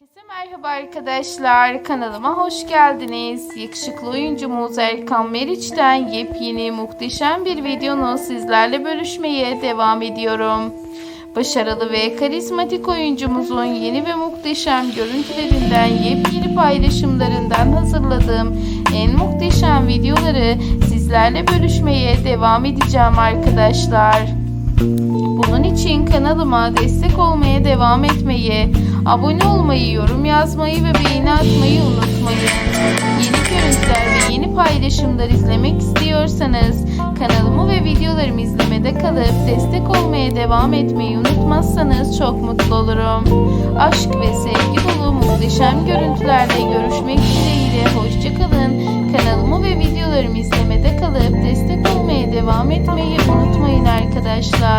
Herkese merhaba arkadaşlar. Kanalıma hoş geldiniz. Yakışıklı oyuncumuz Erkan Meriç'ten yepyeni muhteşem bir videonu sizlerle bölüşmeye devam ediyorum. Başarılı ve karizmatik oyuncumuzun yeni ve muhteşem görüntülerinden, yepyeni paylaşımlarından hazırladığım en muhteşem videoları sizlerle bölüşmeye devam edeceğim arkadaşlar. Bunun için kanalıma destek olmaya devam etmeyi, abone olmayı, yorum yazmayı ve beğeni atmayı unutmayın. Yeni görüntüler ve yeni paylaşımlar izlemek istiyorsanız kanalımı ve videolarımı izlemede kalıp destek olmaya devam etmeyi unutmazsanız çok mutlu olurum. Aşk ve sevgi dolu muhteşem görüntülerle görüşmek dileğiyle hoşçakalın. Kanalımı ve videolarımı izlemede kalıp destek olmaya devam etmeyi unutmayın arkadaşlar.